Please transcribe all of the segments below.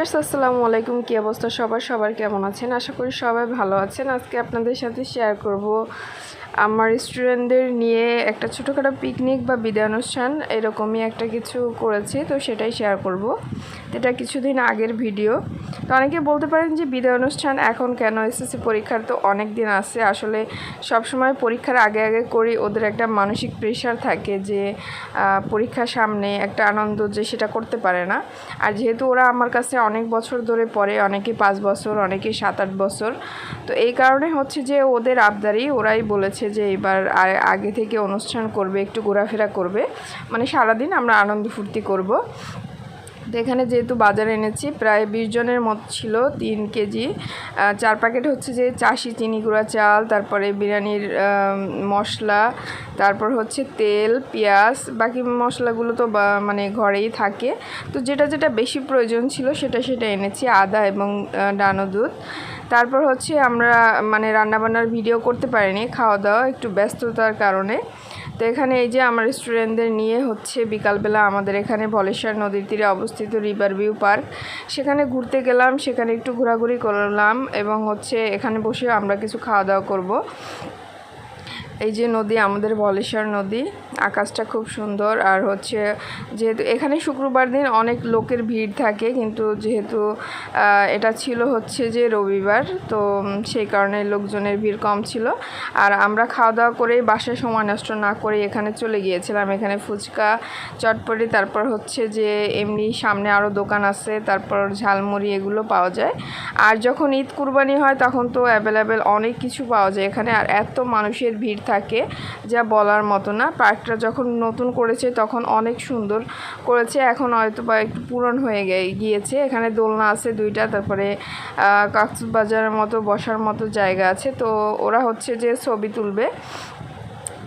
Viewers, আসসালামু আলাইকুম। কী অবস্থা সবার? সবার কেমন আছেন? আশা করি সবাই ভালো আছেন। আজকে আপনাদের সাথে শেয়ার করব আমার স্টুডেন্টদের নিয়ে একটা ছোটোখাটো পিকনিক বা বিদায় অনুষ্ঠান, এরকমই একটা কিছু করেছি, তো সেটাই শেয়ার করব। এটা কিছুদিন আগের ভিডিও। তো অনেকে বলতে পারেন যে বিদায় অনুষ্ঠান এখন কেন? এসএসসি পরীক্ষার তো অনেক দিন আছে। আসলে সব সময় পরীক্ষার আগে আগে করি ওদের একটা মানসিক প্রেশার থাকে যে আহ, পরীক্ষার সামনে একটা আনন্দ যে সেটা করতে পারে না। আর যেহেতু ওরা আমার কাছে অনেক বছর ধরে পড়ে অনেকে পাঁচ বছর অনেকে সাত আট বছর তো এই কারণে হচ্ছে যে ওদের আবদারি ওরাই বলেছে যে এবার আগে থেকে অনুষ্ঠান করবে একটু ঘোরাফেরা করবে। মানে সারাদিন আমরা আনন্দ ফুর্তি করব। তো এখানে যেহেতু বাজারে এনেছি, প্রায় বিশ জনের মতো ছিল তিন কেজি। চার প্যাকেট হচ্ছে যে চাষি চিনি গুঁড়া চাল, তারপরে বিরিয়ানির মশলা, তারপর হচ্ছে তেল, পেঁয়াজ, বাকি মশলাগুলো তো মানে ঘরেই থাকে। তো যেটা যেটা বেশি প্রয়োজন ছিল সেটা সেটা এনেছি, আদা এবং ডানো দুধ। তারপর হচ্ছে আমরা মানে রান্নাবান্নার ভিডিও করতে পারিনি, খাওয়া দাওয়া একটু ব্যস্ততার কারণে। তো এখানে এই যে আমার স্টুডেন্টদের নিয়ে হচ্ছে বিকালবেলা আমাদের এখানে বলেশ্বর নদীর তীরে অবস্থিত রিভার ভিউ পার্ক। সেখানে ঘুরতে গেলাম, সেখানে একটু ঘোরাঘুরি করলাম এবং হচ্ছে এখানে বসে আমরা কিছু খাওয়া দাওয়া করব। এই যে নদী, আমাদের বলেশ্বর নদী, আকাশটা খুব সুন্দর। আর হচ্ছে যেহেতু এখানে শুক্রবার দিন অনেক লোকের ভিড় থাকে, কিন্তু যেহেতু এটা ছিল হচ্ছে যে রবিবার, তো সেই কারণে লোকজনের ভিড় কম ছিল। আর আমরা খাওয়া দাওয়া করেই বাসায় সময় নষ্ট না করে এখানে চলে গিয়েছিলাম। এখানে ফুচকা, চটপটি, তারপর হচ্ছে যে এমনি সামনে আরও দোকান আছে, তারপর ঝালমুড়ি এগুলো পাওয়া যায়। আর যখন ঈদ কুরবানি হয়, তখন তো অ্যাভেলেবেল অনেক কিছু পাওয়া যায় এখানে। আর এত মানুষের ভিড় থাকে যা বলার মতো না। পার্কটা যখন নতুন করেছে তখন অনেক সুন্দর করেছে। এখন হয়তো বা একটু পূরণ হয়ে গিয়েছে। এখানে দোলনা আছে দুইটা, তারপরে কক্সবাজারের মতো বসার মতো জায়গা আছে। তো ওরা হচ্ছে যে ছবি তুলবে।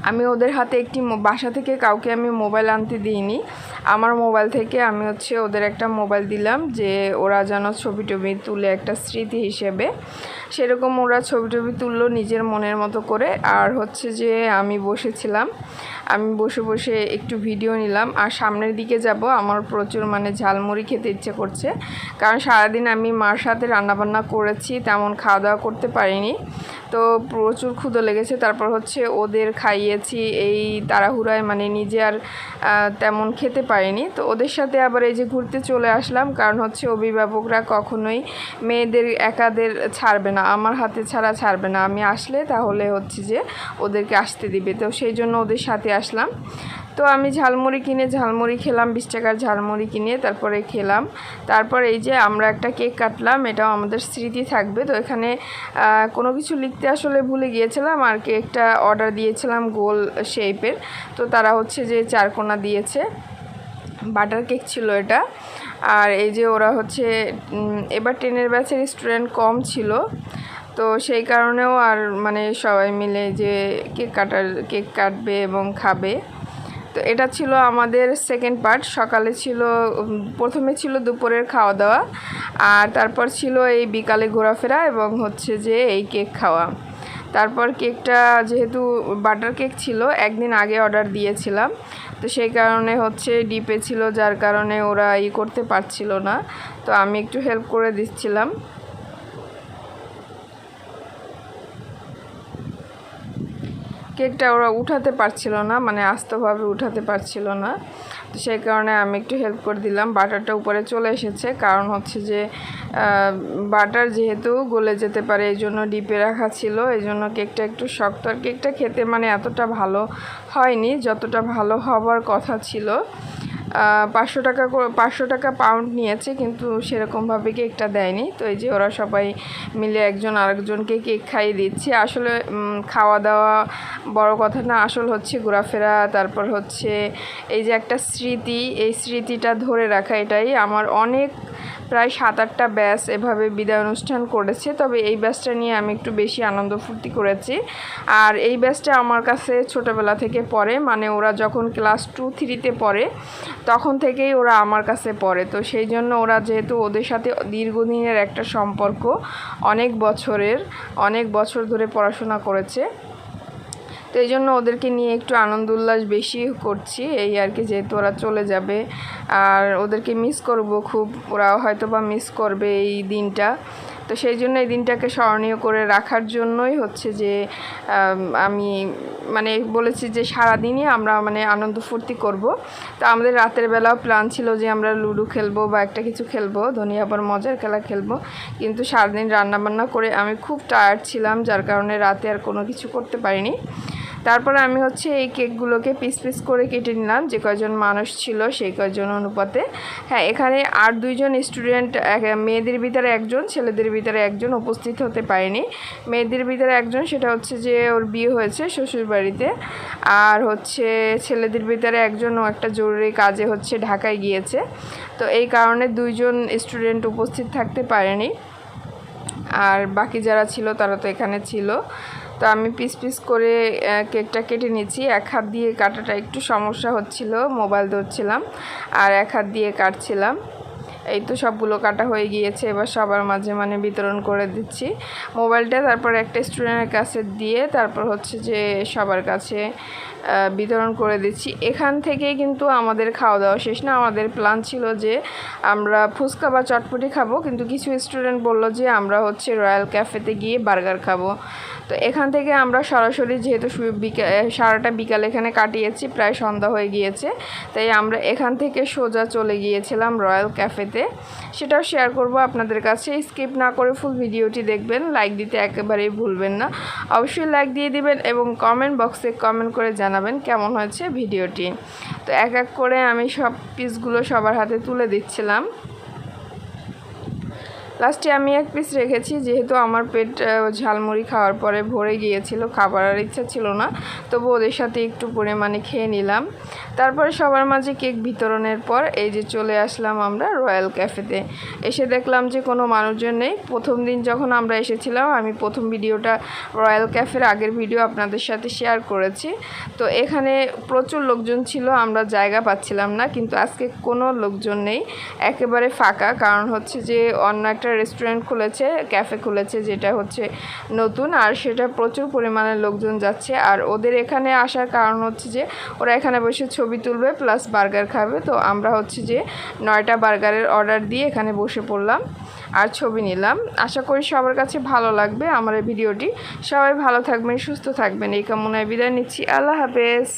আমি ওদের হাতে একটি বাসা থেকে কাউকে আমি মোবাইল আনতে দিইনি। আমার মোবাইল থেকে আমি হচ্ছে ওদের একটা মোবাইল দিলাম যে ওরা যেন ছবি টবি তুলে একটা স্মৃতি হিসেবে। সেরকম ওরা ছবি টবি তুললো নিজের মনের মতো করে। আর হচ্ছে যে আমি বসেছিলাম। আমি বসে বসে একটু ভিডিও নিলাম। আর সামনের দিকে যাব। আমার প্রচুর মানে ঝালমুড়ি খেতে ইচ্ছে করছে। কারণ সারাদিন আমি মার সাথে রান্নাবান্না করেছি, তেমন খাওয়া দাওয়া করতে পারিনি। তো প্রচুর ক্ষুদো লেগেছে। তারপর হচ্ছে ওদের খাইয়েছি। এই তাড়াহুড়ায় মানে নিজে আর তেমন খেতে পারিনি। তো ওদের সাথে আবার এই যে ঘুরতে চলে আসলাম। কারণ হচ্ছে অভিভাবকরা কখনোই মেয়েদের একাদের ছাড়বে না। আমার হাতে ছাড়া ছাড়বে না। আমি আসলে তাহলে হচ্ছে যে ওদেরকে আসতে দিবে। তো সেই জন্য ওদের সাথে আসলাম। তো আমি ঝালমুড়ি কিনে ঝালমুড়ি খেলাম, বিশ টাকার ঝালমুড়ি কিনে তারপরে খেলাম। তারপর এই যে আমরা একটা কেক কাটলাম, এটাও আমাদের স্মৃতি থাকবে। তো এখানে কোনো কিছু লিখতে আসলে ভুলে গিয়েছিলাম আর কেকটা অর্ডার দিয়েছিলাম গোল শেপের। তো তারা হচ্ছে যে চারকোনা দিয়েছে। বাটার কেক ছিল এটা। আর এই যে ওরা হচ্ছে এবার টেনের ব্যাচের স্টুডেন্ট কম ছিল। তো সেই কারণেও আর মানে সবাই মিলে যে কেক কাটার, কেক কাটবে এবং খাবে। তো এটা ছিল আমাদের সেকেন্ড পার্ট সকালে ছিল প্রথমে ছিল দুপুরের খাওয়া দাওয়া আর তারপর ছিল এই বিকালে ঘোরাফেরা এবং হচ্ছে যে এই কেক খাওয়া। তারপর কেকটা যেহেতু বাটার কেক ছিল, একদিন আগে অর্ডার দিয়েছিলাম। তো সেই কারণে হচ্ছে ডিপে ছিল, যার কারণে ওরা ই করতে পারছিল না। তো আমি একটু হেল্প করে দিচ্ছিলাম। কেকটা ওরা উঠাতে পারছিল না মানে আস্তভাবে উঠাতে পারছিল না। তো সেই কারণে আমি একটু হেল্প করে দিলাম। বাটারটা উপরে চলে এসেছে। কারণ হচ্ছে যে বাটার যেহেতু গলে যেতে পারে, এই জন্য ডিপে রাখা ছিল। এই জন্য কেকটা একটু শক্ত। আর কেকটা খেতে মানে এতটা ভালো হয়নি, যতটা ভালো হবার কথা ছিল। পাঁচশো টাকা পাঁচশো টাকা পাউন্ড নিয়েছে, কিন্তু সেরকমভাবে কেকটা দেয়নি। তো এই যে ওরা সবাই মিলে একজন আরেকজনকে কেক খাইয়ে দিচ্ছে। আসলে খাওয়া দাওয়া বড় কথা না, আসল হচ্ছে ঘোরাফেরা, তারপর হচ্ছে এই যে একটা স্মৃতি, এই স্মৃতিটা ধরে রাখা, এটাই আমার অনেক প্রায় সাত আটটা ব্যাস এভাবে বিদায় অনুষ্ঠান করেছে। তবে এই ব্যাচটা নিয়ে আমি একটু বেশি আনন্দ ফুর্তি করেছি। আর এই ব্যাচটা আমার কাছে ছোটোবেলা থেকে পড়ে মানে ওরা যখন ক্লাস টু, থ্রিতে পড়ে, তখন থেকেই ওরা আমার কাছে পড়ে। তো সেই জন্য ওরা যেহেতু ওদের সাথে দীর্ঘদিনের একটা সম্পর্ক, অনেক বছরের, অনেক বছর ধরে পড়াশোনা করেছে। তো এই জন্য ওদেরকে নিয়ে একটু আনন্দ উল্লাস বেশি করছি। এই আর কি, যেহেতু ওরা চলে যাবে। আর ওদেরকে মিস করব খুব। ওরাও হয়তো বা মিস করবে এই দিনটা। তো সেই জন্য এই দিনটাকে স্মরণীয় করে রাখার জন্যই হচ্ছে যে, আমি মানে বলেছি যে সারাদিনই আমরা মানে আনন্দ ফুর্তি করব। তো আমাদের রাতের বেলাও প্ল্যান ছিল যে আমরা লুডো খেলব বা একটা কিছু খেলব আবার মজার খেলা খেলব। কিন্তু সারাদিন রান্নাবান্না করে আমি খুব টায়ার্ড ছিলাম, যার কারণে রাতে আর কোনো কিছু করতে পারিনি। তারপরে আমি হচ্ছে এই কেকগুলোকে পিস পিস করে কেটে নিলাম। যে কয়জন মানুষ ছিল সেই কয়জন অনুপাতে। হ্যাঁ এখানে আর দুইজন স্টুডেন্ট মেয়েদের ভিতরে একজন, ছেলেদের ভিতরে একজন উপস্থিত হতে পারেনি। মেয়েদের ভিতরে একজন, সেটা হচ্ছে যে ওর বিয়ে হয়েছে শ্বশুরবাড়িতে। আর হচ্ছে ছেলেদের ভিতরে একজন ও একটা জরুরি কাজে হচ্ছে ঢাকায় গিয়েছে। তো এই কারণে দুইজন স্টুডেন্ট উপস্থিত থাকতে পারেনি। আর বাকি যারা ছিল, তারা তো এখানে ছিল। তো আমি পিস পিস করে কেকটা কেটে নিয়েছি। এক হাত দিয়ে কাটাটা একটু সমস্যা হচ্ছিল, মোবাইল ধরছিলাম, আর এক হাত দিয়ে কাটছিলাম। এই তো সবগুলো কাটা হয়ে গিয়েছে, এবার সবার মাঝে মানে বিতরণ করে দিচ্ছি। মোবাইলটা তারপর একটা স্টুডেন্টের কাছে দিয়ে তারপর হচ্ছে যে সবার কাছে বিতরণ করে দিচ্ছি। এখান থেকে কিন্তু আমাদের খাওয়া দাওয়া শেষ না। আমাদের প্ল্যান ছিল যে আমরা ফুচকা বা চটপটি খাব, কিন্তু কিছু স্টুডেন্ট বলল যে আমরা হচ্ছে রয়্যাল ক্যাফেতে গিয়ে বার্গার খাব। তো এখান থেকে আমরা সরাসরি যেহেতু বিকা সারাটা বিকাল এখানে কাটিয়েছি, প্রায় সন্ধ্যা হয়ে গিয়েছে। তাই আমরা এখান থেকে সোজা চলে গিয়েছিলাম রয়্যাল ক্যাফেতে সেটাও শেয়ার করব আপনাদের কাছে। স্কিপ না করে ফুল ভিডিওটি দেখবেন। লাইক দিতে একেবারেই ভুলবেন না। অবশ্যই লাইক দিয়ে দিবেন এবং কমেন্ট বক্সে কমেন্ট করে জানাবেন কেমন হয়েছে ভিডিওটি। তো এক এক করে আমি সব পিসগুলো সবার হাতে তুলে দিচ্ছিলাম। লাস্টে আমি এক পিস রেখেছি, যেহেতু আমার পেট ঝালমুড়ি খাওয়ার পরে ভরে গিয়েছিল, খাবার আর ইচ্ছা ছিল না। তবু ওদের সাথে একটু পরিমাণে খেয়ে নিলাম। তারপরে সবার মাঝে কেক বিতরণের পর এই যে চলে আসলাম আমরা রয়্যাল ক্যাফেতে এসে দেখলাম যে কোনো মানুষজন নেই। প্রথম দিন যখন আমরা এসেছিলাম, আমি প্রথম ভিডিওটা রয়্যাল ক্যাফের আগের ভিডিও আপনাদের সাথে শেয়ার করেছি। তো এখানে প্রচুর লোকজন ছিল, আমরা জায়গা পাচ্ছিলাম না, কিন্তু আজকে কোনো লোকজন নেই। একেবারে ফাঁকা, কারণ হচ্ছে যে অন্য একটা রেস্টুরেন্ট খুলেছে ক্যাফে খুলেছে, যেটা হচ্ছে নতুন, আর সেটা প্রচুর পরিমাণে লোকজন যাচ্ছে। আর ওদের এখানে আসার কারণ হচ্ছে যে, ওরা এখানে বসে ছবি তুলবে প্লাস বার্গার খাবে। তো আমরা হচ্ছে যে, নয়টা বার্গারের অর্ডার দিয়ে এখানে বসে পড়লাম আর ছবি নিলাম। আশা করি সবার কাছে ভালো লাগবে আমার এই ভিডিওটি। সবাই ভালো থাকবেন, সুস্থ থাকবেন। এই কামনায় বিদায় নিচ্ছি। আল্লাহ হাফেজ।